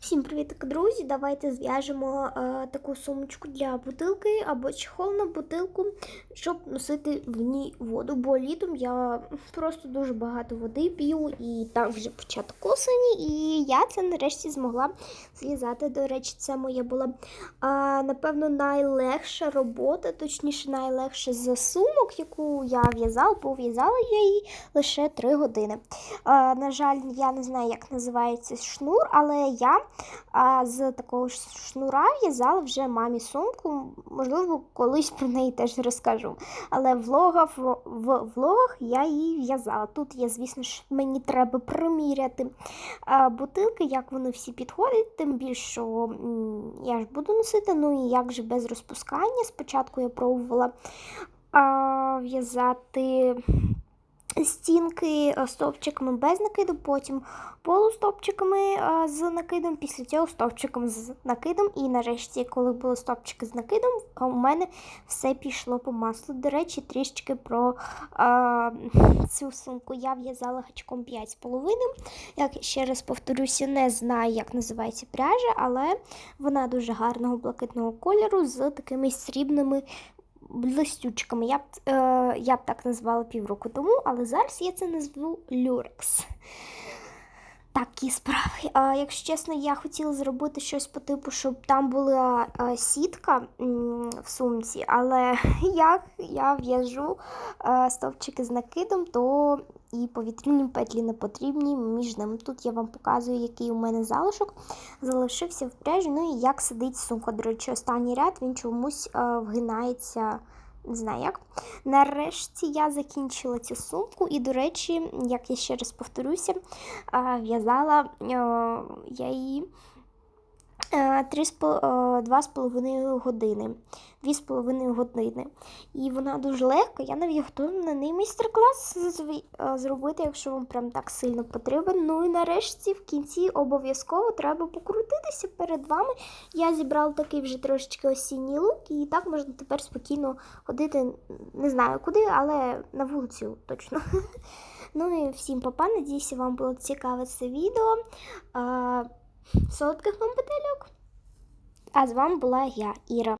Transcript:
Всім привіт, друзі! Давайте зв'яжемо е, таку сумочку для бутилки або чехол на бутилку, щоб носити в ній воду. Бо літом я просто дуже багато води п'ю, і так вже початок осені, і я це нарешті змогла зв'язати. До речі, це моя була е, напевно найлегша робота, точніше, найлегша з сумок, яку я в'язала, бо в'язала я її лише 3 години. Е, на жаль, я не знаю, як називається шнур, але я а, з такого шнура в'язала вже мамі сумку. Можливо, колись про неї теж розкажу. Але в влогах, в, в влогах я її в'язала. Тут є, звісно ж, мені треба приміряти а, бутилки, як вони всі підходять, тим більше, що я ж буду носити, ну і як же без розпускання. Спочатку я пробувала в'язати стінки е, стовпчиками без накиду, потім полустовпчиками е, з накидом, після цього стовпчиком з накидом. І нарешті, коли були стовпчики з накидом, у мене все пішло по маслу. До речі, трішки про е, цю сумку я в'язала гачком 5,5. Як ще раз повторюся, не знаю, як називається пряжа, але вона дуже гарного блакитного кольору з такими срібними блистючками. Я б, е, я б так назвала півроку тому, але зараз я це назву люрекс. Такі справи. А, якщо чесно, я хотіла зробити щось по типу, щоб там була а, сітка м, в сумці, але як я в'яжу а, стовпчики з накидом, то і повітряні петлі не потрібні між ними. Тут я вам показую, який у мене залишок залишився в пряжі. Ну і як сидить сумка. До речі, останній ряд він чомусь а, вгинається. Не знаю як. Нарешті я закінчила цю сумку, і, до речі, як я ще раз повторюся, а, в'язала а, я її е, три з пол- е, два з половиною години. Дві з половиною години. І вона дуже легка. Я навіть готова на неї майстер-клас е, зробити, якщо вам прям так сильно потрібен. Ну і нарешті в кінці обов'язково треба покрутитися перед вами. Я зібрала такий вже трошечки осінній лук, і так можна тепер спокійно ходити, не знаю куди, але на вулицю точно. Ну і всім папа, надіюся, вам було цікаве це відео. Солодких вам петельок. А з вами була я, Іра.